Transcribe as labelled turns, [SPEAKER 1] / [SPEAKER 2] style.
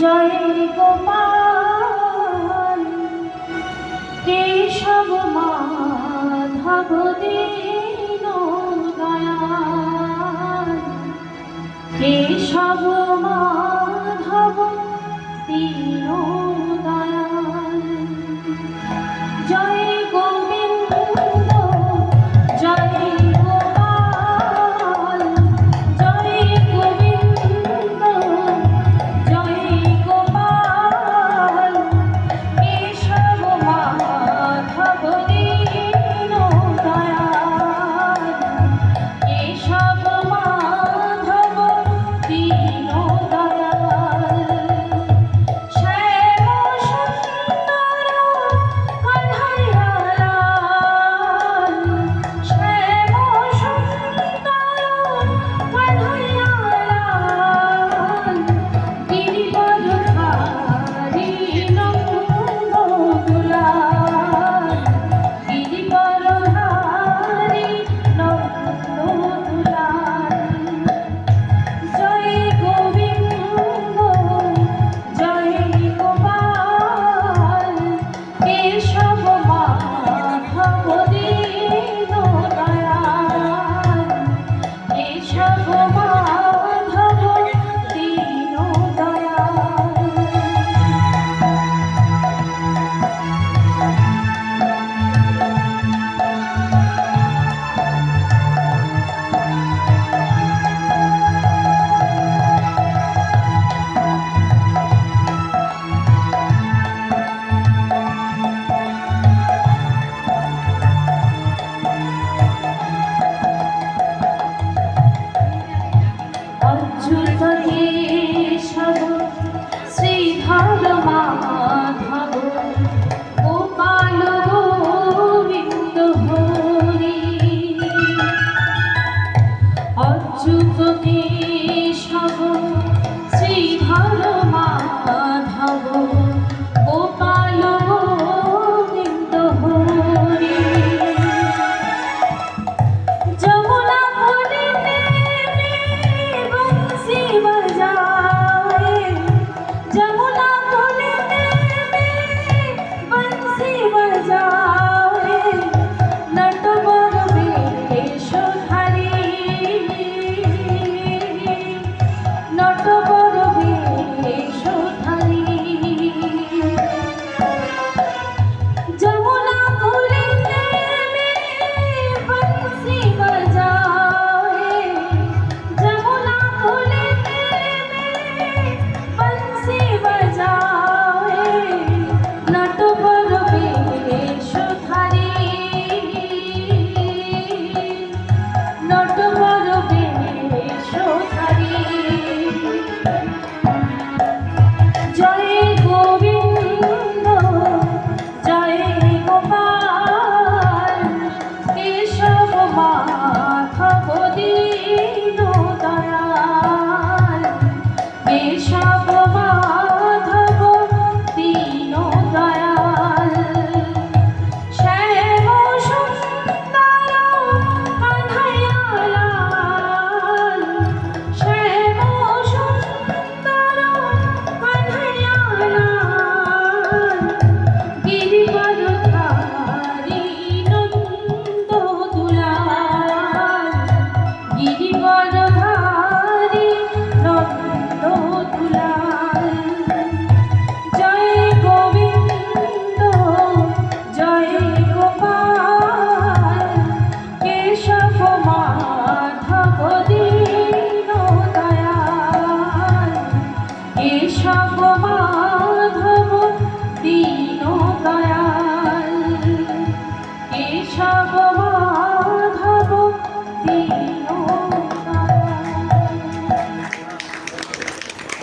[SPEAKER 1] জয়ের গোপাল কেশব মাধব দীন দয়াল কেশব মা অযুততে সব শ্রীধর গোবিন্দ হরি। অযুততে সব শ্রীধর সব